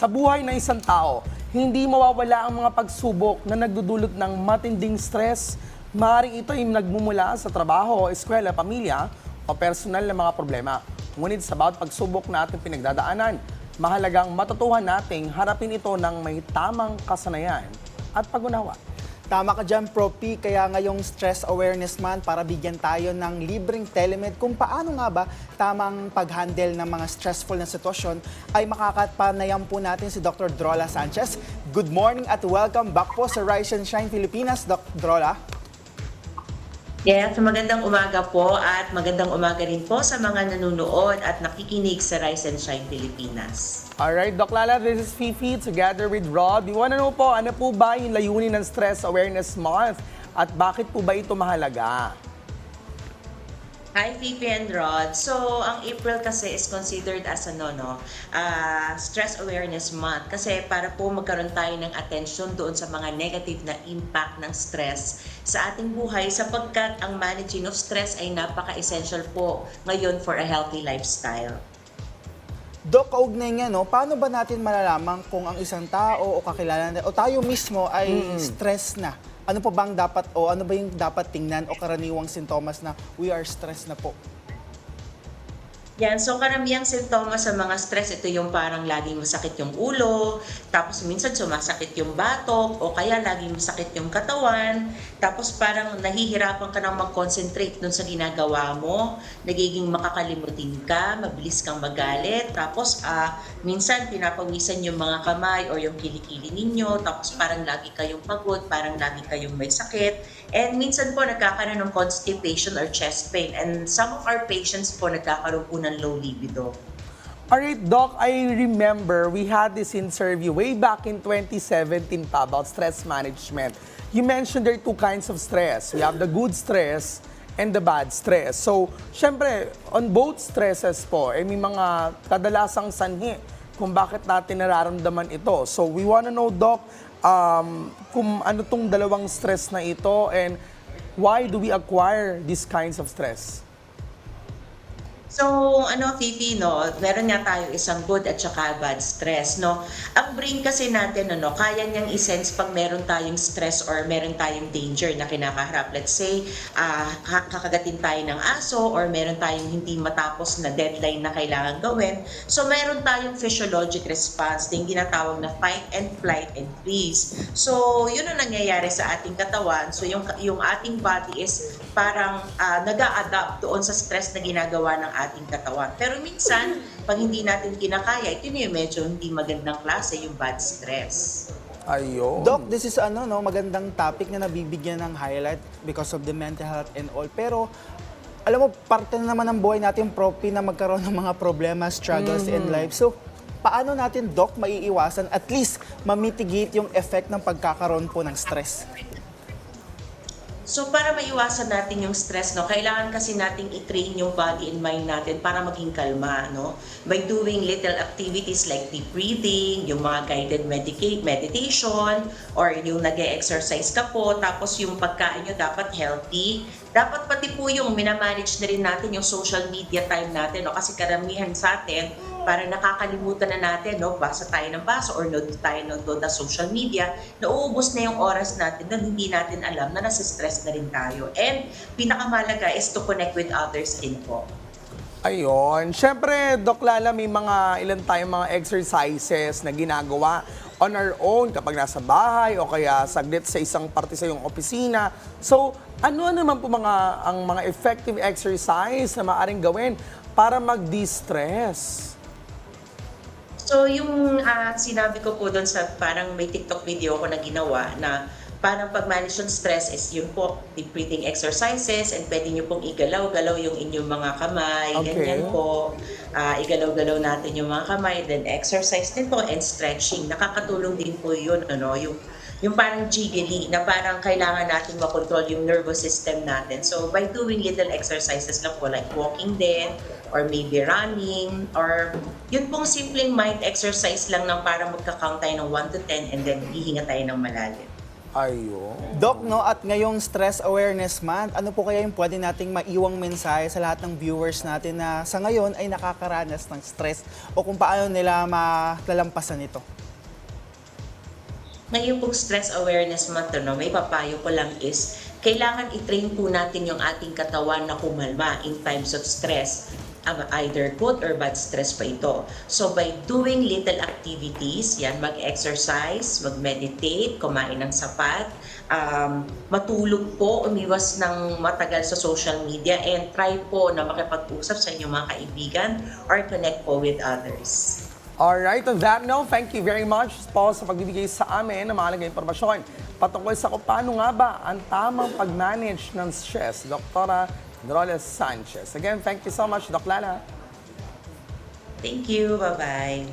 Sa buhay ng isang tao, hindi mawawala ang mga pagsubok na nagdudulot ng matinding stress. Maaaring ito ay nagmumula sa trabaho, eskwela, pamilya o personal na mga problema. Ngunit sa bawat pagsubok na ating pinagdadaanan, mahalagang matutuhan nating harapin ito ng may tamang kasanayan at pag-unawa. Tama ka dyan, Pro P. Kaya ngayong Stress Awareness Month para bigyan tayo ng libreng telemed kung paano nga ba tamang pag-handle ng mga stressful na sitwasyon ay makakapanayan po natin si Dr. Drola Sanchez. Good morning at welcome back po sa Rise and Shine Pilipinas, Dr. Drola. Yes, magandang umaga po at magandang umaga rin po sa mga nanonood at nakikinig sa Rise and Shine Pilipinas. Alright, Doc Lala, this is Fifi together with Rob. We wanna know po, ano po ba yung layunin ng Stress Awareness Month at bakit po ba ito mahalaga? Hi, Fifi and Rod. So, ang April kasi is considered as ano, no, ah, Stress Awareness Month. Kasi para po magkaroon tayo ng attention doon sa mga negative na impact ng stress sa ating buhay sapagkat ang managing of stress ay napaka-essential po ngayon for a healthy lifestyle. Doc, kaugnay nga, no, paano ba natin malalaman kung ang isang tao o kakilala natin o tayo mismo ay stress na? Ano pa bang dapat o ano ba yung dapat tingnan o karaniwang sintomas na we are stressed na po? Yan, so karamihang sintomas sa mga stress, ito yung parang laging masakit yung ulo, tapos minsan sumasakit yung batok, o kaya laging masakit yung katawan, tapos parang nahihirapan ka nang mag-concentrate dun sa ginagawa mo, nagiging makakalimutin ka, mabilis kang magalit, tapos ah, minsan pinapawisan yung mga kamay or yung kilikili ninyo, tapos parang lagi kayong pagod, parang lagi kayong may sakit, and minsan po nagkakaroon ng constipation or chest pain, and some of our patients po nagkakaroon po low libido. Alright, Doc, I remember we had this interview way back in 2017 pa about stress management. You mentioned there are two kinds of stress. We have the good stress and the bad stress. So, syempre, on both stresses po, eh, may mga kadalasang sanhi kung bakit natin nararamdaman ito. So, we wanna know, Doc, um, kung ano tong dalawang stress na ito and why do we acquire these kinds of stress? So, ano, Fifi, no, meron nga tayo isang good at saka bad stress, no. Ang brain kasi natin, ano, kaya niyang i-sense pag meron tayong stress or meron tayong danger na kinakaharap. Let's say, ka- kakagatin tayo ng aso or meron tayong hindi matapos na deadline na kailangan gawin. So, meron tayong physiologic response, yung ginatawag na fight and flight and freeze. So, yun ang nangyayari sa ating katawan. So, yung, yung ating body is parang ah, nag-a-adapt doon sa stress na ginagawa ng ating katawan. Pero minsan, pag hindi natin kinakaya, ito na yung medyo hindi magandang klase, yung bad stress. Ayun. Doc, this is ano no, magandang topic na nabibigyan ng highlight because of the mental health and all. Pero alam mo, parte na naman ng buhay natin, propi na magkaroon ng mga problema, struggles in life. So, paano natin, Doc, maiiwasan, at least, mamitigate yung effect ng pagkakaroon po ng stress? So para maiwasan natin yung stress, no, kailangan kasi nating i-train yung body and mind natin para maging kalma, no? By doing little activities like deep breathing, yung mga guided medica- meditation, or yung nag exercise ka po, tapos yung pagkain nyo dapat healthy. Dapat pati po yung minamanage na rin natin yung social media time natin, no? Kasi karamihan sa atin, parang nakakalimutan na natin, no? Basa tayo ng basa or nood tayo ng nood na social media, nauubos na yung oras natin na hindi natin alam na nasa stress na rin tayo. And pinakamalaga is to connect with others din po. Ayun. Siyempre, Doc Lala, may mga ilan tayong mga exercises na ginagawa on our own kapag nasa bahay o kaya saglit sa isang parte sa iyong opisina. So, ano naman po mga ang mga effective exercise na maaring gawin para mag-distress? So yung ah, sinabi ko po doon sa parang may TikTok video ko na ginawa na parang pag-manage yung stress is yun po, deep breathing exercises and pwede nyo pong igalaw-galaw yung inyong mga kamay, Okay. ganyan po. Ah, igalaw-galaw natin yung mga kamay, then exercise din po and stretching. Nakakatulong din po yun, ano, yung yung parang jiggly na parang kailangan natin makontrol yung nervous system natin. So by doing little exercises lang po like walking din or maybe running or yun pong simpleng mind exercise lang ng para magka-count tayo ng 1 to 10 and then hihinga tayo ng malalim. Ayun. Doc, no, at ngayong Stress Awareness Month, ano po kaya yung pwede nating maiwang mensahe sa lahat ng viewers natin na sa ngayon ay nakakaranas ng stress o kung paano nila malalampasan ito? Ngayon pong stress awareness month, no, may papayo ko lang is, kailangan i-train po natin yung ating katawan na kumalma in times of stress. Um, either good or bad stress pa ito. So by doing little activities, yan, mag-exercise, mag-meditate, kumain ng sapat, um, matulog po, umiwas ng matagal sa social media, and try po na makipag-usap sa inyong mga kaibigan or connect po with others. Alright, on that note, thank you very much Paul sa pagbibigay sa amin ng mahalagang impormasyon patungkol sa kung paano nga ba ang tamang pag-manage ng stress. Doktora Droles Sanchez. Again, thank you so much, Doc Lana. Thank you. Bye-bye.